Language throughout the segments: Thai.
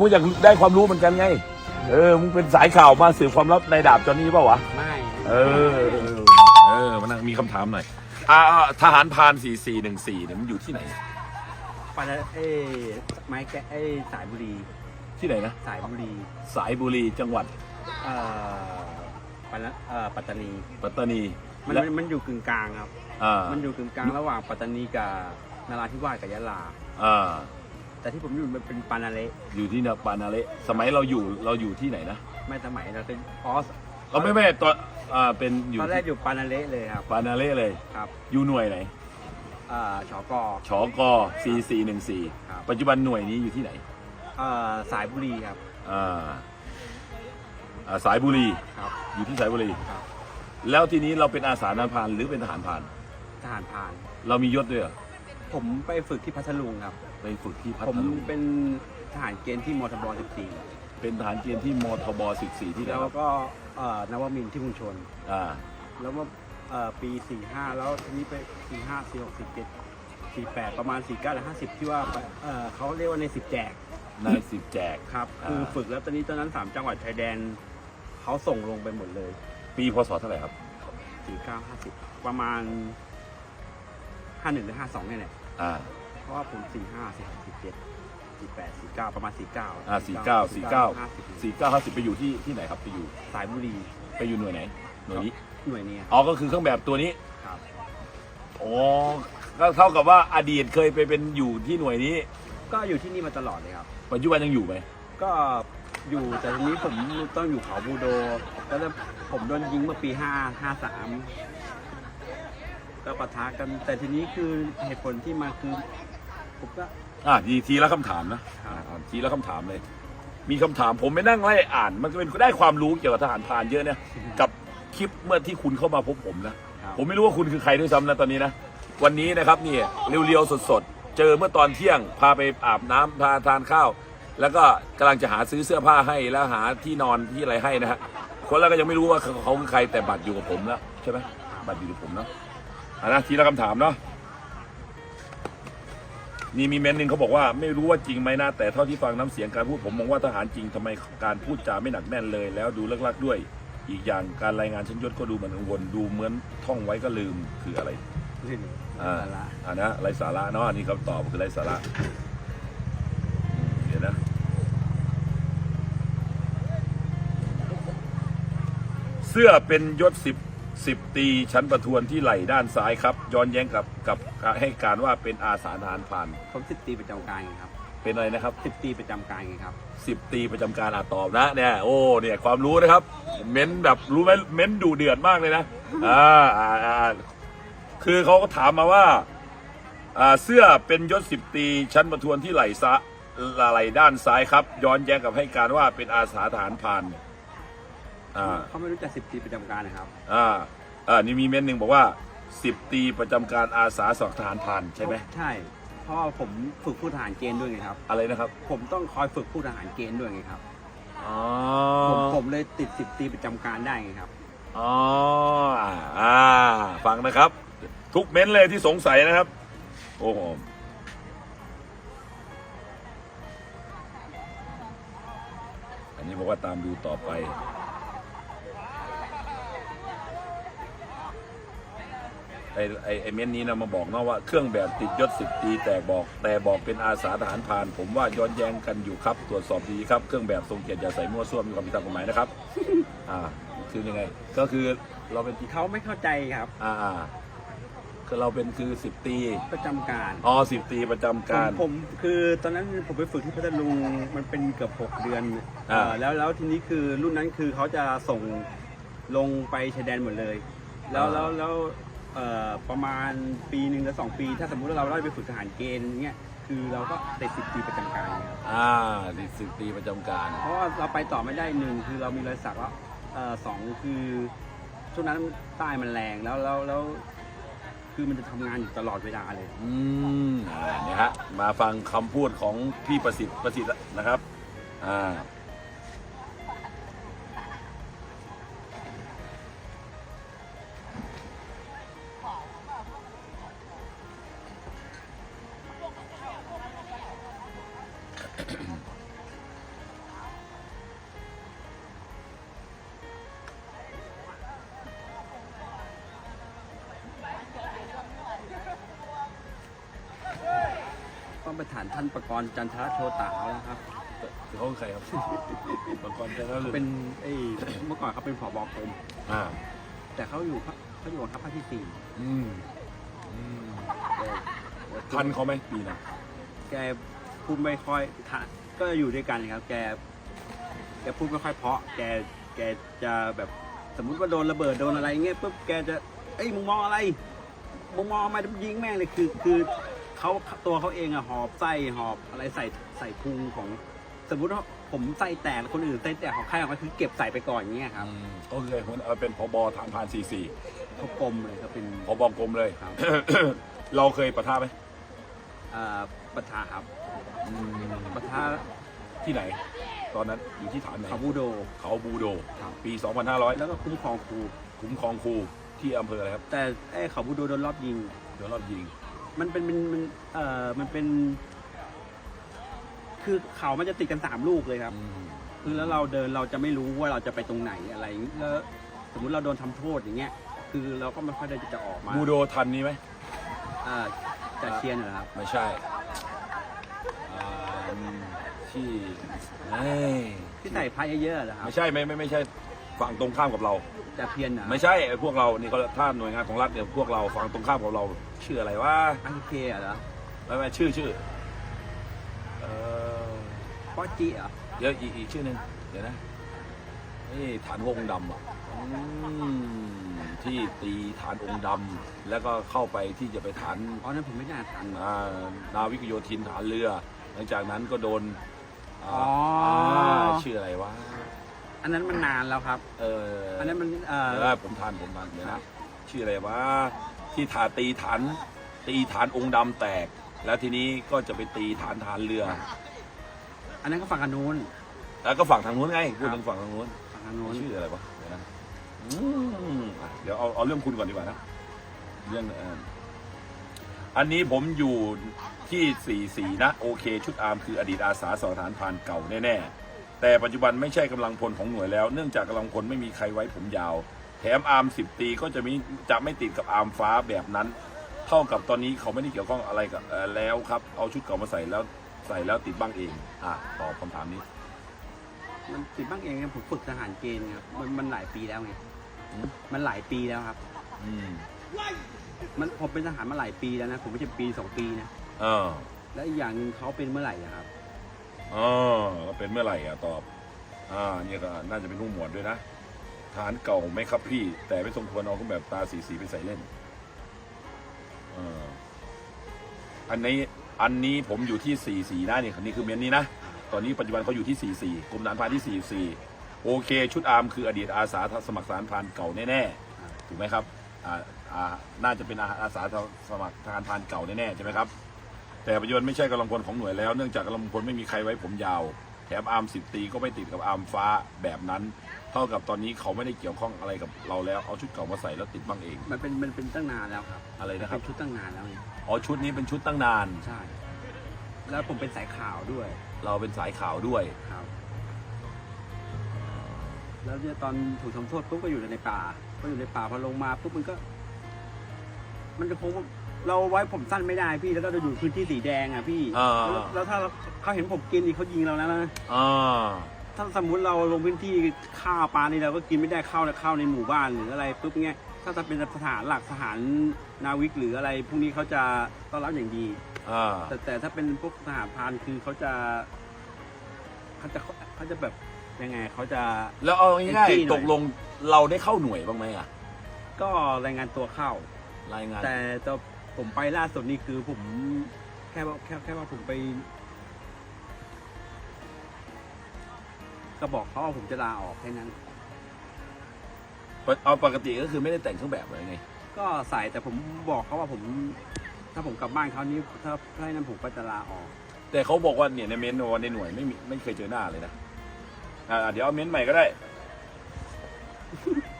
มึงอยากได้ความรู้เหมือนกันไง เออ มึงเป็นสายข่าวมาสืบความลับในดาบจอนนี้เปล่าวะ ไม่ เออ เออมานั่งมีคำถามหน่อย อ่า ทหารพราน4414เนี่ยมันอยู่ที่ไหนปาเอ้ไม้แกะไอ้สายบุรี ที่ไหนนะ สายบุรี สายบุรีจังหวัดเอ่อปัตตเอ่อปัตตานี ปัตตานีมันและมันมันอยู่กึ่งกลางครับ อ่ามันอยู่กึ่งกลางระหว่างปัตตานีกับนราธิวาสกับยะลา อ่า แต่ที่ผมอยู่มันเป็นปานาเละอยู่ที่นาปานาเละสมัยเราอยู่เราอยู่ที่ไหนนะไม่สมัยเราเป็นออสเราไม่ไม่ตอนอ่าเป็นอยู่ตอนแรกที่อยู่ปานาเละเลยครับปานาเละเลยครับ อยู่หน่วยไหนเอ่อชอกอชก4414ครับปัจจุบันหน่วยนี้อยู่ที่ไหนเอ่อสายบุรีครับอ่าอ่าสายบุรีครับอยู่ที่สายบุรีครับ แล้วทีนี้เราเป็นอาสาทหารพรานหรือเป็นทหารพรานทหารพราน เรามียศด้วยเหรอผมไปฝึกที่พัทลุงครับ ไปฝึกที่พัทผมลุงเป็นทหารเกณฑ์ที่มทบ 14 เป็นทหารเกณฑ์ที่มทบ 14 ที่ไหนแล้วครับก็เอ่อนวมินทร์ที่กรุงชน อ่าแล้วว่าเอ่อปี 45 แล้วทีนี้ไป 45 46 47 48 ประมาณ 49และ50 ที่ว่าไปเอ่อเขาเรียกว่าใน 10 แจกนายสิบแจก ครับ อ่า คือฝึกแล้วตอนนี้ตอนนั้น 3 จังหวัดชายแดนเขาส่งลงไปหมดเลย ปีพศเท่าไหร่ครับ 49 50 ประมาณ 51หรือ52เนี่ยแหละ อ่า เพราะว่าผม45 46 47 48 49ประมาณ49อ่าสี่เก้าสี่เก้า50สี่เก้าห้าสิบไปอยู่ที่ที่ไหนครับไปอยู่สายบุรีไปอยู่หน่วยไหน หน่วยนี้หน่วยเนี้อ๋อก็คือเครื่องแบบตัวนี้ครับอ๋อก็เท่ากับว่าอดีตเคยไปเป็นอยู่ที่หน่วยนี้ ก็อยู่ที่นี่มาตลอดเลยครับปัจจุบันยังอยู่ไหมก็อยู่แต่ทีนี้ผมต้องอยู่เขาบูโดแล้วผมโดนยิงเมื่อปีห้าห้าสามก็ปะทะกันแต่ทีนี้คือเหตุผลที่มาคือ ผมก็ อ่าทีทีละคำถามนะครับอ่าทีละคำถามเลย มีคำถามผมไปนั่งไล่อ่าน มันก็เป็นได้ความรู้เกี่ยวกับทหารพรานเยอะเนี่ย กับคลิปเมื่อที่คุณเข้ามาพบผมนะ ครับ ผมไม่รู้ว่าคุณคือใครด้วยซ้ำนะตอนนี้นะ วันนี้นะครับนี่เรียวๆสดๆ เจอเมื่อตอนเที่ยง พาไปอาบน้ำพาทานข้าว แล้วก็กำลังจะหาซื้อเสื้อผ้าให้แล้วหาที่นอนที่อะไรให้นะฮะคนแรกก็ยังไม่รู้ว่าเขาเขาคือใครแต่บัตรอยู่กับผมแล้วใช่ไหมบัตรอยู่กับผมเนาะอะนะทีละคำถามเนาะ นี่มีเมนหนึ่งเขาบอกว่าไม่รู้ว่าจริงไหมนะแต่เท่าที่ฟังน้ำเสียงการพูดผมมองว่าทหารจริงทำไมการพูดจาไม่หนักแน่นเลย แล้วดูเลิกลักๆด้วย อีกอย่างการรายงานชั้นยศก็ดูเหมือนกังวลดูเหมือนท่องไว้ก็ลืมคืออะไรอ่าสาระอ่านะไรสาระเนาะอันนี้คำตอบคือไรสาระเดี๋ยวนะเสื้อเป็นยศสิบ สิบตีชั้นประทวนที่ไหล่ด้านซ้ายครับ ย้อนแย้งกับกับให้การว่าเป็นอาสาทหารพราน ผมสิบตีประจำการไงครับเป็นอะไรนะครับสิบตีประจำการไงครับสิบตีประจำการอาตอบนะเนี่ยโอ้เนี่ยความรู้นะครับ เม้นแบบรู้ไหมเม้นดูเดือดมากเลยนะอ่าอ่าอ่าคือเขาก็ถามมาว่าอ่าเสื้อเป็นยศสิบตีชั้นประทวนที่ไหล่ซะไหล่ด้านซ้ายครับ ย้อนแย้งกับให้การว่าเป็นอาสาทหารพราน อ่าเขาไม่รู้จักสิบตีประจำการนะครับ อ่าอ่านี่มีเม้นหนึ่งบอกว่าสิบตีประจำการอาสาสมัครทหารพรานใช่ไหมใช่ เพราะว่าผมฝึกผู้ทหารเกณฑ์ด้วยไงครับ อะไรนะครับ ผมต้องคอยฝึกผู้ทหารเกณฑ์ด้วยไงครับอ๋อผมผมเลยติดสิบตีประจำการได้ไงครับอ๋ออ่าอ่าฟังนะครับ ทุกเม้นเลยที่สงสัยนะครับ โอ้โหอันนี้บอกว่าตามดูต่อไป ไอ้ไอ้ไอ้เม้นนี้นะมาบอกเนาะว่าเครื่องแบบติดยศสิบตีแต่บอกแต่บอกเป็นอาสาทหารพราน ผมว่าย้อนแย้งกันอยู่ครับ ตรวจสอบดีครับเครื่องแบบทรงเกียรติอย่าใส่มั่วซั่วมีความผิดตามกฎหมายนะครับ อ่า คือยังไง ก็คือเราเป็นเขาไม่เข้าใจครับ อ่าอ่าคือเราเป็นคือสิบตีประจำการอ๋อสิบตีประจำการผมผมคือตอนนั้นผมไปฝึกที่พัทลุงมันเป็นเกือบหกเดือนอ่า เอ่อแล้วแล้วทีนี้คือรุ่นนั้นคือเขาจะส่งลงไปชายแดนหมดเลย แล้วแล้วแล้ว เอ่อประมาณปีหนึ่งหรือสองปี ถ้าสมมุติว่าเราได้ไปฝึกทหารเกณฑ์เงี้ยคือเราก็ติดสิบปีประจำการครับอ่าสิบสิบตีประจำการ เพราะว่าเราไปต่อไม่ได้หนึ่งคือเรามีรอยสักแล้วเอ่อสองคือช่วงนั้นใต้มันแรงแล้วแล้วแล้วคือมันจะทำงานอยู่ตลอดเวลาเลย อืมอ่าเนี่ยฮะ มาฟังคำพูดของพี่ประสิทธิ์ประสิทธิ์นะครับ อ่า ปถามท่านประกรณ์จันทรโชตาแล้วครับเขาคือใครครับบางคนจะแล้วเป็นไอ้เมื่อก่อนเขาเป็นผบกรมอ่า แต่เขาอยู่เขาเขาอยู่กองทัพภาคที่สี่อืมอืมแต่ทันเขาไหมปีน่ะแกพูดไม่ค่อยทันก็อยู่ด้วยกันครับ แกแกพูดไม่ค่อยเพราะ แกแกจะแบบสมมุติว่าโดนระเบิดโดนอะไรเงี้ยปุ๊บแกจะเอ้ยมึงมองอะไรมึงมองมายิงแม่งเลยคือคือ เขาตัวเขาเองอะหอบไส้หอบอะไรใส่ใส่พุงของ สมมุติว่าผมไส้แตกคนอื่นไส้แตกของใครออกมาคือเก็บใส่ไปก่อนอย่างเงี้ยครับอืมก็คือคนเอาเป็นพบฐานพรานสี่สี่เขากลมเลยเขาเป็นพบกรมเลยครับ เราเคยปะทะไหมอ่าประธาครับอืมประธาที่ไหน ตอนนั้นอยู่ที่ฐานไหนคาบูโดเขาบูโดครับปี 2500 แล้วก็คุ้มครองครูคุ้มครองครูที่อำเภออะไรครับ แต่ไอ้เขาบูโดโดนรอบยิงเดี๋ยวรอบยิง มันเป็นมันมันเอ่อมันเป็น คือเขามันจะติดกันสามลูกเลยครับ อืมคือแล้วเราเดินเราจะไม่รู้ว่าเราจะไปตรงไหนอะไรแล้วสมมุติเราโดนทำโทษอย่างเงี้ย คือเราก็ไม่ค่อยได้จะออกมาบูโดทันนี้ไหมอ่าจะเชียนเหรอครับ ไม่ใช่อ่าที่เอ้ยที่ใส่พายเยอะๆเหรอครับ ไม่ใช่ไม่ไม่ไม่ใช่ ฝั่งตรงข้ามกับเราจะเพียนเหรอไม่ใช่ไอ้พวกเรานี่เขาถ้าหน่วยงานของรัฐเนี่ยพวกเราฝั่งตรงข้ามกับเรา ชื่ออะไรวะอันเคเหรอไม่ไม่ชื่อชื่อเออป้อจีเหรอเดี๋ยวอีกอีกชื่อหนึ่งเดี๋ยวนะนี่ฐานองค์ดำอะอืมที่ตีฐานองค์ดำแล้วก็เข้าไปที่จะไปฐานอ๋อนั้นผมไม่น่าทันอ่านาวิกโยธินฐานเรือ หลังจากนั้นก็โดนอ่าอ๋ออ่าชื่ออะไรวะ อันนั้นมันนานแล้วครับ เอออัอันนั้นมันเอ่อเดี๋ยวนะผมทานผมทานเดี๋ยวนะชื่ออะไรวะที่ฐานตีฐานตีฐานองค์ดำแตก แล้วทีนี้ก็จะไปตีฐานฐานเรือ อันนั้นก็ฝั่งกันนู้นแล้วก็ฝั่งทางนู้นไงพูดครับถึงฝั่งทางนู้นฝั่งกันนู้นชื่ออะไรวะเดี๋ยวนะอืมอะเดี๋ยวเอาเอาเรื่องคุณก่อนดีกว่านะเรื่องเอ่ออันนี้ผมอยู่ที่สี่สี่นะ โอเค ชุดอาร์มคืออดีตอาสาสถานพรานเก่าแน่ๆ แต่ปัจจุบันไม่ใช่กำลังพลของหน่วยแล้ว เนื่องจากกำลังพลไม่มีใครไว้ผมยาว แถมอาร์มสิบตีก็จะมีจะไม่ติดกับอาร์มฟ้าแบบนั้น เท่ากับตอนนี้เขาไม่ได้เกี่ยวข้องอะไรกับเอ่อแล้วครับ เอาชุดเก่ามาใส่แล้วใส่แล้วติดบ้างเอง อะตอบคำถามนี้ มันติดบ้างเองครับผมฝึกทหารเกณฑ์ครับมันมันหลายปีแล้วไงอืมมันหลายปีแล้วครับ อืมมันผมเป็นทหารมาหลายปีแล้วนะ ผมไม่ใช่ปีสองปีนะเออ และอีกอย่างหนึ่งเขาเป็นเมื่อไหร่อะครับ อ๋อแล้วเป็นเมื่อไหร่อะตอบ อ่าเนี่ยก็น่าจะเป็นผู้หมวดด้วยนะ ฐานเก่าไหมครับพี่ แต่ไม่สมควรเอาเครื่องแบบตาสีสีไปใส่เล่นอออันนี้อันนี้ผมอยู่ที่สี่สี่นะนี่คันนี้คือเมียนนี้นะ ตอนนี้ปัจจุบันเขาอยู่ที่สี่สี่กรมฐานพานที่สี่สี่โอเค ชุดอาร์มคืออดีตอาสาสมัครทหารพานเก่าแน่ๆถูกไหมครับอ่าอ่าน่าจะเป็นอาสาสมัครทหารพานเก่าแน่ๆใช่ไหมครับ แต่ปัจจุบันไม่ใช่กำลังพลของหน่วยแล้ว เนื่องจากกำลังพลไม่มีใครไว้ผมยาว แถมอาร์มสิบตีก็ไม่ติดกับอาร์มฟ้าแบบนั้น เท่ากับตอนนี้เขาไม่ได้เกี่ยวข้องอะไรกับเราแล้ว เอาชุดเก่ามาใส่แล้วติดบ้างเอง มันเป็นมันเป็นตั้งนานแล้วครับอะไรนะครับ เป็นชุดตั้งนานแล้วไงอ๋อชุดนี้เป็นชุดตั้งนาน ใช่ แล้วผมเป็นสายข่าวด้วยเราเป็นสายข่าวด้วย ครับ แล้วเนี่ยตอนถูกทำโทษปุ๊บก็อยู่ในป่า ก็อยู่ในป่าพอลงมาปุ๊บมันก็ มันจะคง เราไว้ผมสั้นไม่ได้พี่แล้วก็จะอยู่พื้นที่สีแดงอะพี่อ่า แล้วแล้วถ้าเขาเห็นผมกินอีกเขายิงเราแล้วนะอ่าถ้าสมมุติเราลงพื้นที่ข้าวปลานี่เราก็กินไม่ได้ข้าวในข้าวในหมู่บ้านหรืออะไรปุ๊บเงี้ยถ้าจะเป็นสถานหลักสถานนาวิกหรืออะไรพวกนี้เขาจะต้อนรับอย่างดี อ่าแต่แต่ถ้าเป็นพวกทหารพรานคือเขาจะเขาจะเขาจะแบบยังไงเขาจะ แล้วเอาง่ายจี้หน่อย ๆตกลงเราได้เข้าหน่วยบ้างไหมอะก็รายงานตัวเข้า รายงานแต่ตอน ผมไปล่าสุดนี่คือผมแค่ว่าแค่แค่ว่าผมไป ก็บอกเขาว่าผมจะลาออกแค่นั้นเอาปกติก็คือไม่ได้แต่งเครื่องแบบเลยไง ก็ใส่แต่ผมบอกเขาว่าผม ถ้าผมกลับบ้านเขาวนี้ถ้าถ้าให้นั้นผมก็จะลาออก แต่เขาบอกว่าเนี่ยในเม้นต์ว่าในหน่วยไม่มีไม่เคยเจอหน้าเลยนะอ่าเดี๋ยวเอาเม้นต์ใหม่ก็ได้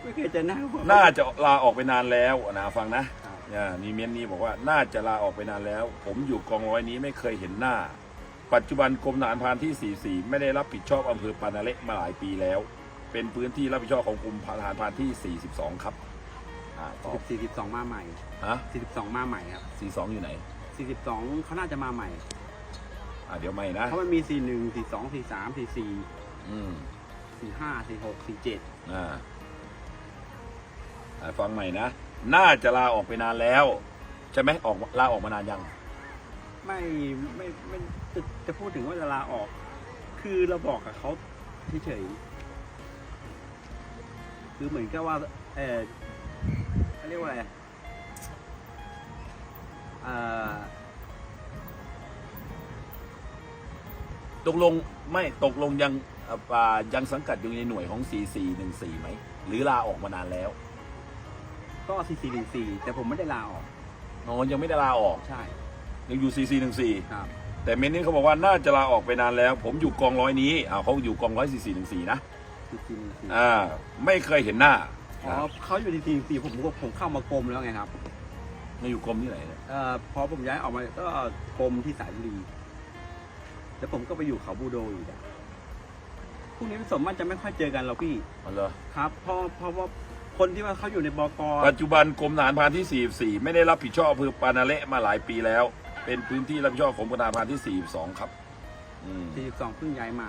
ไม่เคยเจอหน้าผม น่าจะลาออกไปนานแล้วนะฟังนะครับเนี่ย มีเมียนนี้บอกว่าน่าจะลาออกไปนานแล้ว ผมอยู่กองร้อยนี้ไม่เคยเห็นหน้า ปัจจุบันกรมทหารพรานที่ 44 ไม่ได้รับผิดชอบอำเภอปานาเละมาหลายปีแล้ว เป็นพื้นที่รับผิดชอบของกรมทหารพรานที่ 42 ครับอ่าตอบสี่สิบสองมาใหม่ฮะสี่สิบสองมาใหม่ครับ42 อยู่ไหนสี่สิบสองเขาน่าจะมาใหม่ อ่าเดี๋ยวไม่นะเพราะมันมีสี่หนึ่งสี่สองสี่สามสี่สี่อืมสี่ห้าสี่หกสี่เจ็ดอ่าอ่าฟังใหม่นะ น่าจะลาออกไปนานแล้ว ใช่ไหมออกลาออกมานานยังไม่ไม่ไม่จะจะพูดถึงว่าจะลาออก คือเราบอกกับเขาเฉยๆคือเหมือนกับว่า เออเขาเรียกว่าอะไรเอ่อตกลงไม่ตกลงยังอ่าอ่ายังสังกัดอยู่ในหน่วยของ 4414ไหมหรือลาออกมานานแล้ว ก็สี่สี่หนึ่งสี่แต่ผมไม่ได้ลาออกอ๋อยังไม่ได้ลาออก ใช่ยังอยู่4414ครับ แต่เมนนี่เขาบอกว่าน่าจะลาออกไปนานแล้ว ผมอยู่กองร้อยนี้อ่าเขาอยู่กองร้อย4414นะสี่สี่หนึ่งสี่อ่าไม่เคยเห็นหน้าอ๋อเขาอยู่ที่สี่สี่ผมผมผมเข้ามากรมแล้วไงครับมาอยู่กรมที่ไหนเนี่ยเอ่อพอผมย้ายออกมาก็กรมที่สายบุรีแล้วผมก็ไปอยู่เขาบูโดอีกอะพวกนี้สมมติจะไม่ค่อยเจอกันหรอกพี่ อ๋อเหรอครับเพราะเพราะว่า คนที่ว่าเขาอยู่ในบกปัจจุบันกรมทหารพรานที่ 44 ไม่ได้รับผิดชอบอำเภอปานาเละมาหลายปีแล้ว เป็นพื้นที่รับผิดชอบของกรมทหารพรานที่ 42 ครับอืมสี่สองเพิ่งย้ายมา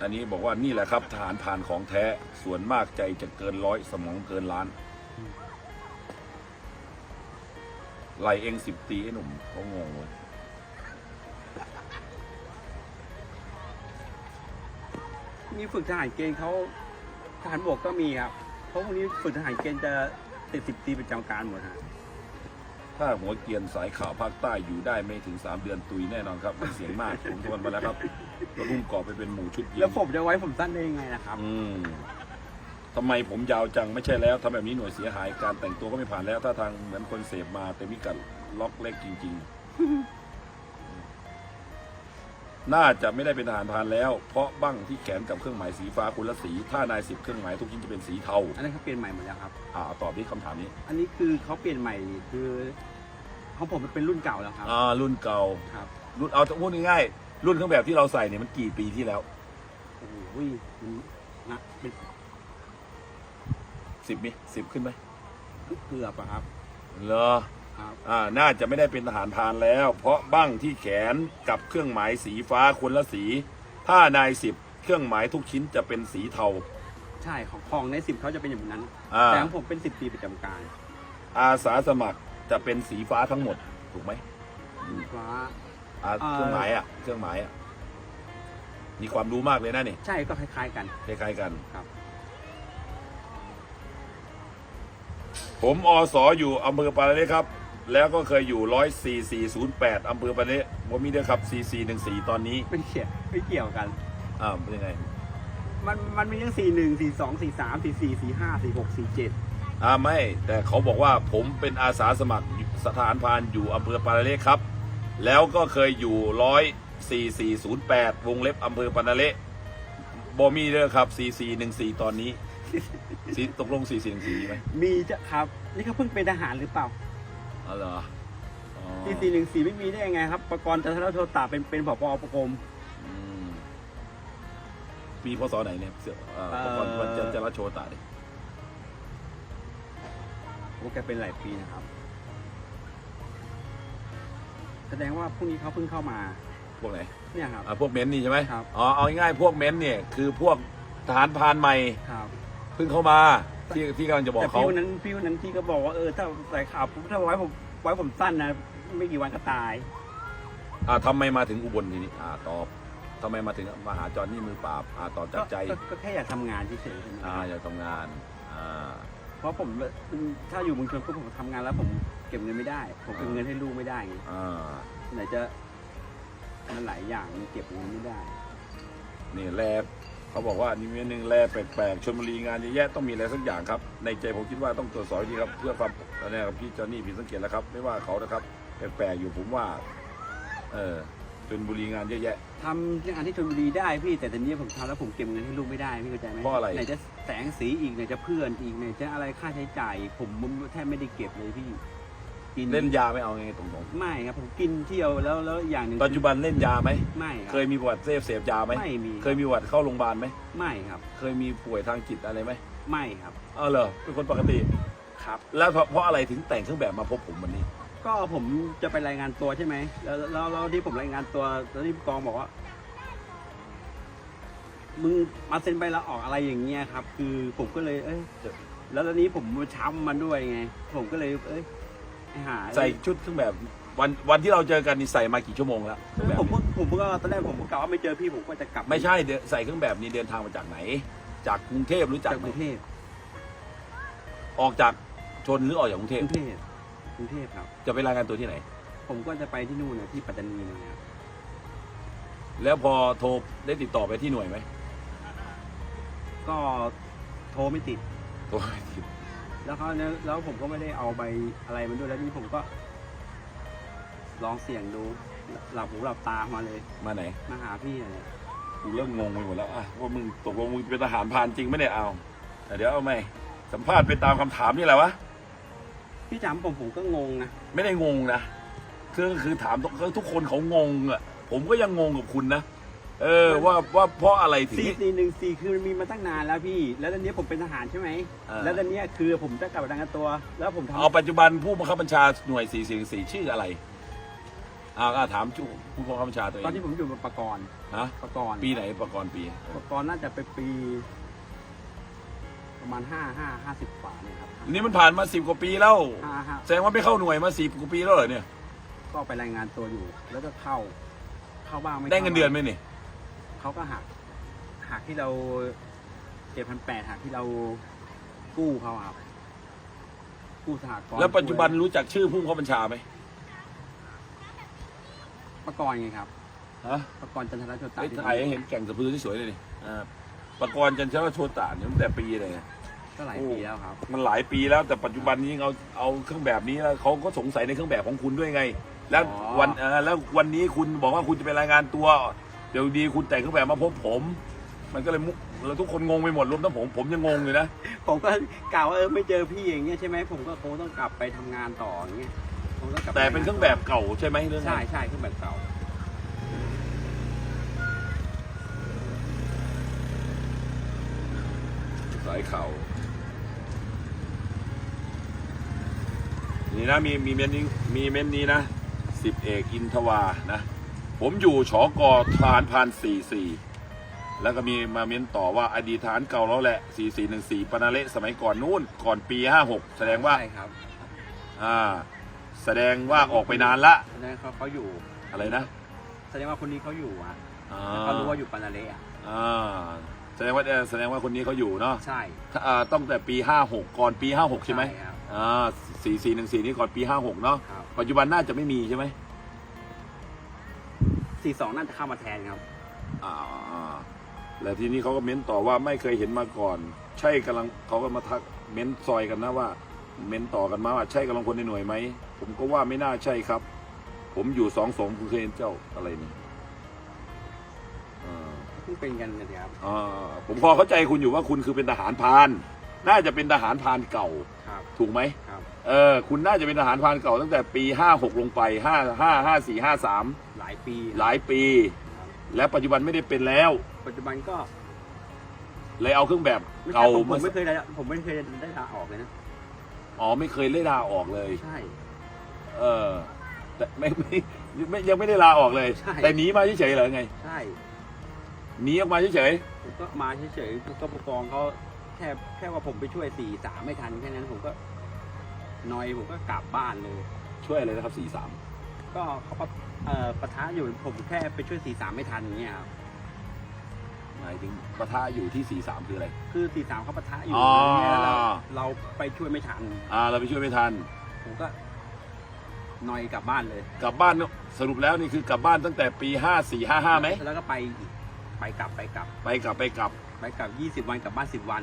อันนี้บอกว่านี่แหละครับทหารผ่านของแท้ส่วนมากใจจะเกินร้อยสมองเกินล้านไหลเองสิบตีไอ้หนุ่มเขางงเลย มีฝึกทหารเกณฑ์เขาทหารบกก็มีครับเพราะพวกนี้ฝึกทหารเกณฑ์จะติดสิบตีประจำการหมดฮะถ้าหัวเกรียนสายข่าวภาคใต้อยู่ได้ไม่ถึง 3 เดือนตุยแน่นอนครับเสียงมากผมทวนมาแล้วครับก็รุ่มกรอบไปเป็นหมู่ชุดยิงแล้วผมจะไว้ผมสั้นได้ยังไงนะครับ อืมทำไมผมยาวจังไม่ใช่แล้วทำแบบนี้หน่วยเสียหายการแต่งตัวก็ไม่ผ่านแล้ว ถ้าทางเหมือนคนเสพมาแต่มิกัดล็อกเล็กจริง ๆ น่าจะไม่ได้เป็นทหารพรานแล้ว เพราะบั้งที่แขนกับเครื่องหมายสีฟ้าคุณละสี ถ้านายสิบเครื่องหมายทุกชิ้นจะเป็นสีเทาอันนั้นเขาเปลี่ยนใหม่หมดแล้วครับ อ่าตอบที่คำถามนี้อันนี้คือเขาเปลี่ยนใหม่คือของผมมันเป็นรุ่นเก่าแล้วครับอ่ารุ่นเก่าครับรุ่นเอาพูดง่ายๆรุ่นเครื่องแบบที่เราใส่เนี่ยมันกี่ปีที่แล้วโอ้โหมันนะเป็นสิบมิสิบขึ้นไหมเกือบอะครับเหรอครับอ่า น่าจะไม่ได้เป็นทหารพรานแล้ว เพราะบั้งที่แขนกับเครื่องหมายสีฟ้าคนละสี ถ้านายสิบเครื่องหมายทุกชิ้นจะเป็นสีเทา ใช่ของของในสิบเขาจะเป็นอย่างนั้น อ่า แต่ของผมเป็นสิบปีประจำการอาสาสมัครจะเป็นสีฟ้าทั้งหมดถูกไหมฟ้า อ่าเอ่อเครื่องหมายอะเครื่องหมายอะมีความรู้มากเลยนะนี่ใช่ก็คล้ายๆกัน คล้ายๆกันครับ ผมอสออยู่อำเภอปาราเละครับ แล้วก็เคยอยู่ร้อยสี่สี่ศูนย์แปดอำเภอปาราเละผมมีเด้อครับสี่สี่หนึ่งสี่ตอนนี้ไม่เกี่ยวไม่เกี่ยวกัน อ่าเป็นยังไงมันมันมีทั้งสี่หนึ่งสี่สองสี่สามสี่สี่สี่ห้าสี่หกสี่เจ็ดอ่าไม่แต่เขาบอกว่าผมเป็นอาสาสมัครสถานพานอยู่อำเภอปาราเละครับ แล้วก็เคยอยู่ร้อยสี่สี่ศูนย์แปดวงเล็บอำเภอปาราเละบอมีเด้อครับสี่สี่หนึ่งสี่ตอนนี้สีตกลงสี่สี่หนึ่งสี่ไหมมีจะครับ นี่เขาเพิ่งเป็นทหารหรือเปล่า อ๋อเหรออ๋อสี่สี่หนึ่งสี่ไม่มีได้ยังไงครับประกรณ์จันทรโทตาเป็นเป็นผบประกรม อืมปีพศไหนเนี่ยเสือเอ่อเอ่อ ก่อนวันจะจะรัชโชตาดิโอ้แกเป็นหลายปีนะครับ แสดงว่าพวกนี้เขาเพิ่งเข้ามา พวกไหนเนี่ยครับ อ่าพวกเม้นนี่ใช่ไหมครับ อ๋อเอาง่ายๆพวกเม้นเนี่ยคือพวกทหารพรานใหม่ครับ เพิ่งเข้ามา ที่ที่กำลังจะบอกแต่เขาพี่วันนั้นพี่วันนั้นพี่ก็บอกว่าเออถ้าใส่ขาวปุ๊บถ้าไว้ผมไว้ผมสั้นนะไม่กี่วันก็ตาย อ่าทำไมมาถึงอุบลทีนี้อ่าตอบทำไมมาถึงมาหาจอนนี่มือปราบอ่าตอบจากใจก็ก็ก็แค่อยากทำงานเฉยๆใช่ไหมอ่าอยากทำงานอ่า เพราะผมถ้าอยู่เมืองชนปุ๊บผมทำงานแล้วผมเก็บเงินไม่ได้ ผมเก็บเงินให้ลูกไม่ได้ไงอ่า ไหนจะมันหลายอย่างมันเก็บเงินไม่ได้ นี่แล เขาบอกว่านี่มีอันหนึ่งแลแปลกๆชนบุรีงานเยอะแยะต้องมีอะไรสักอย่างครับ ในใจผมคิดว่าต้องตรวจสอบดีครับเพื่อความอันนี้ครับพี่จอนนี่ผิดสังเกตแล้วครับ ไม่ว่าเขานะครับแปลกๆอยู่ผมว่า เออชนบุรีงานเยอะแยะ ทำงานที่ชลบุรีได้พี่แต่ตอนนี้ผมทำแล้วผมเก็บเงินให้ลูกไม่ได้พี่เข้าใจไหมเพราะอะไร ไหนจะแสงสีอีกไหนจะเพื่อนอีกไหนจะอะไรค่าใช้จ่ายผมแทบไม่ได้เก็บเลยพี่ กินเล่นยาไม่เอาไงตรงไม่ครับผมกินเที่ยวแล้วแล้วอย่างหนึ่งๆปัจจุบันเล่นยาไหมไม่ครับเคยมีประวัติเสพเสพยาไหมไม่มีเคยมีประวัติเข้าโรงพยาบาลไหมไม่ครับ เคยมีป่วยทางจิตอะไรไหมไม่ครับเออเหรอเป็นคนปกติ ครับ แล้วเพราะเพราะอะไรถึงแต่งเครื่องแบบมาพบผมวันนี้ ก็ผมจะไปรายงานตัวใช่ไหมแล้วแล้วแล้วที่ผมรายงานตัวแล้วที่ผู้กองบอกว่ามึงมาเซ็นใบลาออกอะไรอย่างเงี้ยครับ คือผมก็เลย เอ้ยแล้วตอนนี้ผมช้ำมันด้วยไง ผมก็เลย เอ้ยไอ้ หาใส่ชุดเครื่องแบบวันวันที่เราเจอกันนี่ใส่มากี่ชั่วโมงแล้วเครื่องแบบผมก็ผมก็ตอนแรกผมก็กะว่าไม่เจอพี่ผมก็จะกลับไม่ใช่เดี๋ยวใส่เครื่องแบบนี้เดินทางมาจากไหน จากกรุงเทพรู้จัจากกไหกมรุงเทพออกจากชนหรือออกจากกรุงเทกพรุงเทพกรุงเทพครับ จะไปรายงานตัวที่ไหน ผมก็จะไปที่นู่นนะที่ปัตตานีนะครับแล้วพอโทรได้ติดต่อไปที่หน่วยไหมก็โทรไม่ติด โทรไม่ติด แล้วเขาเนี่ยแล้วผมก็ไม่ได้เอาใบอะไรมันด้วยแล้วนี่ผมก็ ลองเสี่ยงดู หลับหูหลับตามาเลย มาไหนมาหาพี่อะไรกูเริ่มงงไปหมดแล้วอะว่ามึงตกลงมึงเป็นทหารพรานจริงไหมเนี่ยเอาแต่เดี๋ยวเอาไหมสัมภาษณ์ไปตามคำถามนี่แหละวะพี่จำผมผมก็งงนะไม่ได้งงนะคือคือถามทุกทุกคนเขางงอะผมก็ยังงงกับคุณนะ เออว่าว่าเพราะอะไรถึง สี่สี่หนึ่งสี่คือมันมีมาตั้งนานแล้วพี่ แล้วตอนนี้ผมเป็นทหารใช่ไหม อ่า แล้วตอนนี้คือผมจะกลับไปรายงานตัว แล้วผมทำเอาปัจจุบันผู้บังคับบัญชาหน่วยสี่สี่สี่ชื่ออะไรอ่าอ่าถามชูผู้บังคับบัญชาตัวเอตอนงที่ผมอยู่กับปกรณ์ฮะปกรณ์ปีไหนประกอบปีปกรณ์น่าจะเป็นปี ประมาณห้าห้าห้าสิบกว่าเนี่ยครับนี่มันผ่านมาสิบกว่าปีแล้ว ห้าห้าแสดงว่าไม่เข้าหน่วยมาสิบกว่าปีแล้วเหรอเนี่ย ก็ไปรายงานตัวอยู่ แล้วก็เข้า เข้าบ้างไม่ได้เงินเดือนไหมข้าบ้างนี่ เขาก็หักหักที่เราเจ็ดพันแปดหักที่เรากู้เขาอะครับกู้สหกรณ์แล้วปัจจุบันรู้จักชื่อผู้บังคับบัญชาไหมปกรณ์ไงครับฮะปกรณ์จันทรโชตาไอ้ถ่ายให้เห็นแก่งสะพือที่สวยเลยนี่อ่าประกรณ์จันทร์โชตานตั้งแต่ปีเลยไงก็หลายโอ้ปีแล้วครับ มันหลายปีแล้วแต่ปัจจุบันนี้เอาเอาเครื่องแบบนี้แล้วเขาก็สงสัยในเครื่องแบบของคุณด้วยไง แล้วอ๋อวันเออแล้ววันนี้คุณบอกว่าคุณจะไปรายงานตัว เดี๋ยวดีคุณแต่งเครื่องแบบมาพบผม มันก็เลยมุกแล้วทุกคนงงไปหมดรวมทั้งผมผมยังงงเลยนะ ผมก็กล่าวว่าเออไม่เจอพี่อย่างเงี้ยใช่ไหมผมก็คงต้องกลับไปทำงานต่ออย่างเงี้ยผมต้องกลับไแต่เป็นเครื่องแบบเก่าใช่ไหมเรื่องใช่ใช่เครื่องแบบเก่าสายเข่านี่นะมีมีเมนนี้มีเมนนี้นะสิบเอกอินทวานะ ผมอยู่ชอกอทหารพานสี่สี่แล้วก็มีมาเม้นต่อว่าอดีตฐานเก่าแล้วแหละสี่สี่หนึ่งสี่ปนาเละสมัยก่อนนู้นก่อนปีห้าหกแสดงว่า ใช่ครับอ่า แสดงว่าออกไปนานละ แสดงเขาเขาอยู่ อะไรนะ แสดงว่าคนนี้เขาอยู่อะอ่าเขารู้ว่าอยู่ปานาเละอะอ่า แสดงว่าเอ่อแสดงว่าคนนี้เขาอยู่เนาะใช่ถ้าอ่าต้องแต่ปีห้าหกก่อนปีห้าหกใช่ไหมครับอ่าสี่สี่หนึ่งสี่นี่ก่อนปีห้าหกเนาะ ครับปัจจุบันน่าจะไม่มีใช่ไหม สี่สองน่าจะเข้ามาแทนครับอ่าอ่าแล้วทีนี้เขาก็เม้นต่อว่าไม่เคยเห็นมาก่อน ใช่กำลังเขาก็มาทักเม้นซอยกันนะว่า เม้นต่อกันมาว่าใช่กำลังคนในหน่วยไหมผมก็ว่าไม่น่าใช่ครับ ผมอยู่สองสองคุณเคยเห็นเจ้าอะไรนี่อ่าเพิ่งเป็นกันนะครับอ่าผมพอเข้าใจคุณอยู่ว่าคุณคือเป็นทหารพราน น่าจะเป็นทหารพรานเก่าครับถูกไหมครับ เออคุณน่าจะเป็นทหารพรานเก่าตั้งแต่ปีห้าหกลงไปห้าห้าห้าสี่ห้าสามหลายปีหลายปีครับและปัจจุบันไม่ได้เป็นแล้ว ปัจจุบันก็เลยเอาเครื่องแบบไม่ใช่เก่าผมผมมาไม่เคยได้ผมไม่เคยได้ลาออกเลยนะอ๋อไม่เคยเล่ลาออกเลย ใช่ เออ แต่ไม่ไม่ไม่ยังไม่ได้ลาออกเลย ใช่ แต่หนีมาเฉยๆเหรอไงใช่หนีออกมาเฉยผมก็มาเฉยๆก็ผู้กองเขาแค่แค่ว่าผมไปช่วยสี่สามไม่ทันแค่นั้นผมก็ นอยผมก็กลับบ้านเลยๆช่วยอะไรนะครับสี่สามก็เขาปะเอ่อปะทะอยู่ผมแค่ไปช่วยสี่สามไม่ทันอย่างเงี้ยครับหมายถึงปะทะอยู่ที่สี่สามคืออะไร คือสี่สามเขาปะทะอยู่อ๋ออ ย่างเงี้ยแล้วเราไปช่วยไม่ทัน อ่า เราไปช่วยไม่ทัน ผมก็นอยกลับบ้านเลย กลับบ้านเนี่ยสรุปแล้วนี่คือกลับบ้านตั้งแต่ปีห้าสี่ห้าห้าไหมแล้วก็ไปอีกไปกลับไปกลับ ไปกลับไปกลับไปกลับยี่สิบวันกลับบ้านสิบวัน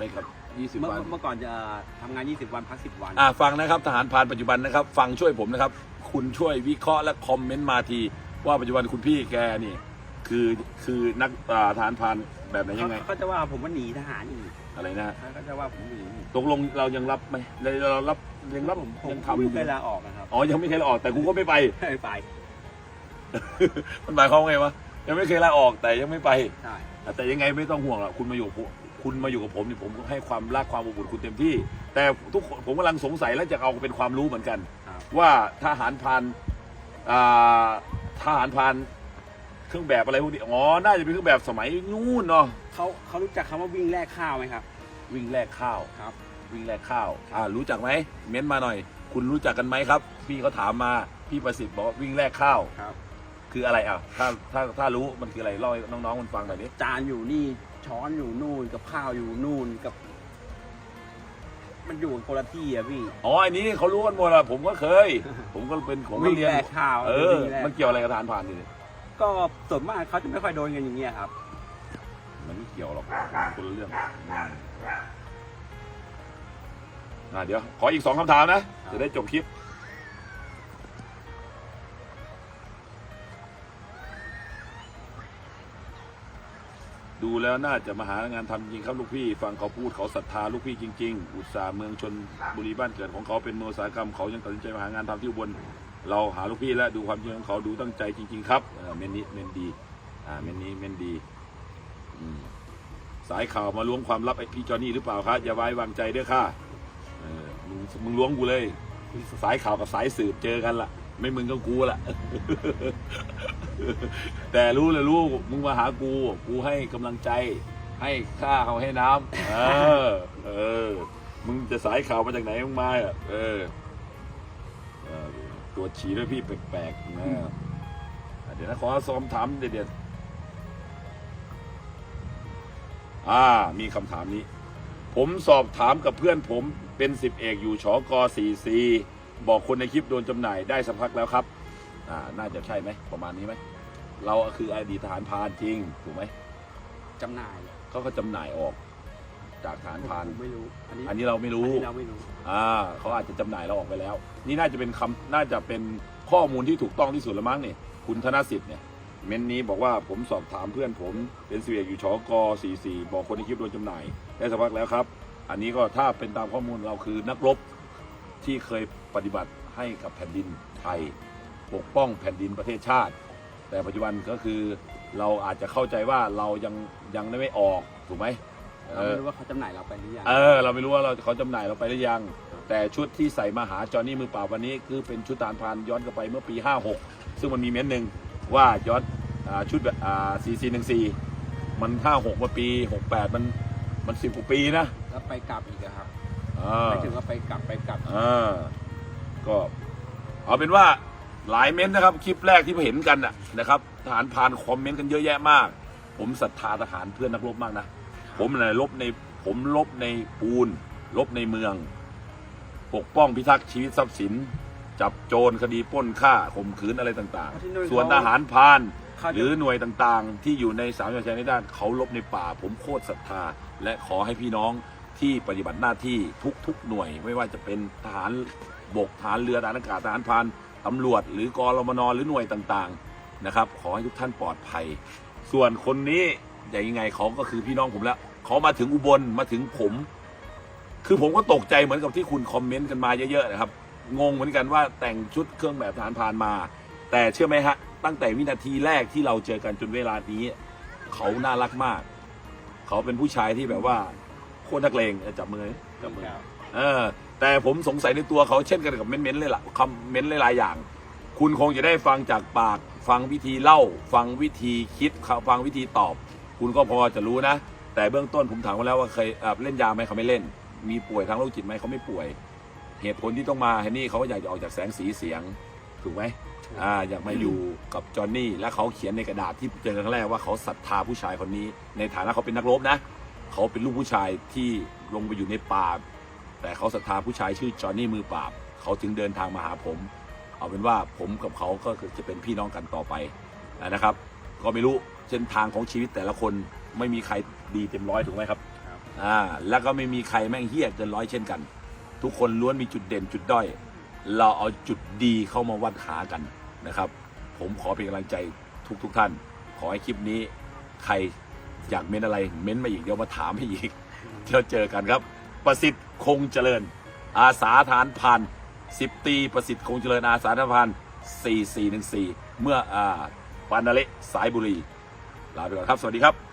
ไปกลับยี่สิบเมื่อวัน เมื่อก่อนจะทำงานยี่สิบวันพักสิบวัน อ่าฟังนะครับทหารพรานปัจจุบันนะครับ ฟังช่วยผมนะครับ คุณช่วยวิเคราะห์และคอมเมนต์มาที ว่าปัจจุบันคุณพี่แกนี่ คือคือนักอ่าทหารพรานแบบไหนยังไง เขาเขาจะว่าผมว่าหนีทหารอีกอะไรนะฮะเขาก็จะว่าผมหนีอีกตกลงเรายังรับไหมเรารับยังรับผมผมยังไม่ทำเคยลาออกนะครับอ๋อยังไม่เคยลาออกแต่กูก็ไม่ไป ไม่ไปมันหมายความว่าไงวะยังไม่เคยลาออกแต่ยังไม่ไป ใช่แต่ยังไงไม่ต้องห่วงหรอกคุณมาอยู่กับผม คุณมาอยู่กับผมนี่ผมให้ความรักความอบอุ่นคุณเต็มที่ แต่ทุกคนผมกำลังสงสัยและจะเอาเป็นความรู้เหมือนกัน ครับครับว่าทหารพรานอ่าทหารพรานเครื่องแบบอะไรพวกนี้อ๋อน่าจะเป็นเครื่องแบบสมัยนู้นเนาะเขาเขารู้จักคำว่าวิ่งแลกข้าวไหมครับ วิ่งแลกข้าว ครับ วิ่งแลกข้าว อ่า รู้จักไหม เม้นมาหน่อย คุณรู้จักกันไหมครับ พี่เขาถามมา พี่ประสิทธิ์บอกว่าวิ่งแลกข้าว ครับ คืออะไรอะ ถ้า ถ้า ถ้ารู้ มันคืออะไร เล่าให้น้องๆ มันฟังหน่อยดิจานอยู่นี่ ช้อนอยู่นู่นกับข้าวอยู่นู่นกับ มันอยู่คนละที่อะพี่ อ๋ออันนี้เขารู้กันหมดอะผมก็เคย ผมก็เป็นผมก็วิ่งเรียนแลกข้าวเออ วิ่งแลกมันเกี่ยวอะไรกับทหารผ่านนี่ก็ส่วนมากเขาจะไม่ค่อยโดนกันอย่างเงี้ยครับ มันไม่เกี่ยวหรอกมันคนละเรื่องอืมอ่าเดี๋ยว ขออีกสองคำถามนะ จะได้จบคลิป ดูแล้วน่าจะมาหางานทำจริงครับลูกพี่ฟังเขาพูดเขาศรัทธาลูกพี่จริง ๆ อุตสาห์เมืองชนบุรีบ้านเกิดของเขาเป็นเมืองอุตสาหกรรมเขายังตัดสินใจมาหางานทำที่อุบลเราหาลูกพี่และดูความจริงของเขาดูตั้งใจจริง ๆ ครับเมนนี้เมนดีอ่าเมนนี้เมนดีสายข่าวมาล้วงความลับไอพี่จอนี่หรือเปล่าครับอย่าไว้วางใจเด้อค่ะมึงมึงล้วงกูเลย สายข่าวกับสายสืบเจอกันละ ไม่มึงก็กูละ แต่รู้เลยรู้มึงมาหากู กูให้กำลังใจ ให้ข้าเขาให้น้ำเออ เออ มึงจะสายข่าวมาจากไหนมึงมาอะเออตัวฉี่ด้วยพี่แปลกๆนะเดี๋ยวนะขอซ้อมถามเด็ดๆอ่า มีคำถามนี้ ผมสอบถามกับเพื่อนผมเป็นสิบเอกอยู่ชอกสี่ซี บอกคนในคลิปโดนจำหน่ายได้สักพักแล้วครับอ่าน่าจะใช่ไหมประมาณนี้ไหมเราคืออดีตทหารพรานจริงถูกไหมจำหน่ายเขาก็จำหน่ายออกจากทหารพรานผมไม่รู้ อันนี้อันนี้เราไม่อันรู้นี้เราไม่รู้ อ่าเขาอาจจะจำหน่ายเราออกไปแล้ว นี่น่าจะเป็นคำน่าจะเป็นข้อมูลที่ถูกต้องที่สุดละมั้งเนี่ยคุณธนสิทธิ์เนี่ยเมนนี้บอกว่าผมสอบถามเพื่อนผมเป็นสิเอกอยู่ชอก44บอกคนในคลิปโดนจำหน่ายได้สักพักแล้วครับ อันนี้ก็ถ้าเป็นตามข้อมูลเราคือนักรบที่เคย ปฏิบัติให้กับแผ่นดินไทย ปกป้องแผ่นดินประเทศชาติ แต่ปัจจุบันก็คือเราอาจจะเข้าใจว่าเรายังยังได้ไม่ออกถูกไหมเราไม่รู้ว่าเขาจำหน่ายเราไปหรือยังเออเราไม่รู้ว่าเราเขาจำหน่ายเราไปหรือยัง แต่ชุดที่ใส่มาหาจอห์นนี่มือเปล่าวันนี้ คือเป็นชุดทหารพรานย้อนกลับไปเมื่อปี 56 ซึ่งมันมีเม้นต์หนึ่งว่าย้อนอ่าชุดแบบอ่า4414มัน56มาปี68มันมันสิบกว่าปีนะ แล้วไปกลับอีกอะครับอ่าไม่ถึงว่าไปกลับไปกลับอ่า ก็เอาเป็นว่าหลายเม้นต์นะครับ คลิปแรกที่เห็นกันน่ะนะครับทหารพรานคอมเมนต์กันเยอะแยะมาก ผมศรัทธาทหารเพื่อนนักรบมากนะผมน่ะลบในผมลบในปูนลบในเมือง ปกป้องพิทักษ์ชีวิตทรัพย์สิน จับโจรคดีปล้นฆ่าข่มขืนอะไรต่างที่นู่นๆส่วนเขาทหารพรานเขาจะหรือหน่วยต่างๆ ที่อยู่ในสามจังหวัดชายแดนด้านเขาลบในป่า ผมโคตรศรัทธา และขอให้พี่น้องที่ปฏิบัติหน้าที่ทุกๆหน่วยไม่ว่าจะเป็นทหาร บกทหารเรือทหารอากาศทหารพรานตำรวจ หรือกรมนหรือหน่วยต่างๆนะครับ ขอให้ทุกท่านปลอดภัย ส่วนคนนี้อย่างยังไงเขาก็คือพี่น้องผมแล้วเขามาถึงอุบลมาถึงผม คือผมก็ตกใจเหมือนกับที่คุณคอมเมนต์กันมาเยอะๆนะครับงงเหมือนกันว่าแต่งชุดเครื่องแบบทหารพรานมา แต่เชื่อไหมฮะตั้งแต่วินาทีแรกที่เราเจอกันจนเวลานี้ เขาน่ารักมาก เขาเป็นผู้ชายที่แบบว่าโคตรนักเลงเออจับมือดิจับมือ เออ แต่ผมสงสัยในตัวเขาเช่นกันกับเม้นๆเลยล่ะคอมเมนต์หลายๆอย่าง คุณคงจะได้ฟังจากปาก ฟังวิธีเล่า ฟังวิธีคิด ฟังวิธีตอบ คุณก็พอจะรู้นะ แต่เบื้องต้นผมถามเขาแล้วว่าเคยเล่นยาไหมเขาไม่เล่น มีป่วยทางโรคจิตไหมเขาไม่ป่วย เหตุผลที่ต้องมาเฮนนี่เขาก็อยากจะออกจากแสงสีเสียงถูกไหมอ่าอยากมาอยู่กับจอห์นนี่ และเขาเขียนในกระดาษที่เจอครั้งแรกว่าเขาศรัทธาผู้ชายคนนี้ ในฐานะเขาเป็นนักรบนะ เขาเป็นลูกผู้ชายที่ลงไปอยู่ในป่า แต่เขาศรัทธาผู้ชายชื่อจอห์นนี่มือปราบ เขาจึงเดินทางมาหาผม เอาเป็นว่าผมกับเขาก็คือจะเป็นพี่น้องกันต่อไปนะครับ ก็ไม่รู้เส้นทางของชีวิตแต่ละคนไม่มีใครดีเต็มร้อยถูกไหมครับครับอ่าแล้วก็ไม่มีใครแม่งเฮี้ยเกินร้อยเช่นกัน ทุกคนล้วนมีจุดเด่นจุดด้อย เราเอาจุดดีเข้ามาวัดหากันนะครับ ผมขอเป็นกำลังใจทุกทุกๆท่าน ขอให้คลิปนี้ ใครอยากเม้นอะไร เม้นมาอีกเดี๋ยวมาถามให้อีกเจอเจอกันครับ ประสิทธิ์ คงเจริญ อาสาฐานพันสิบตีประสิทธิ์คงเจริญอาสาฐานพันสี่สี่หนึ่งสี่เมื่ออ่าปานาเละสายบุรีลาไปก่อนครับ สวัสดีครับ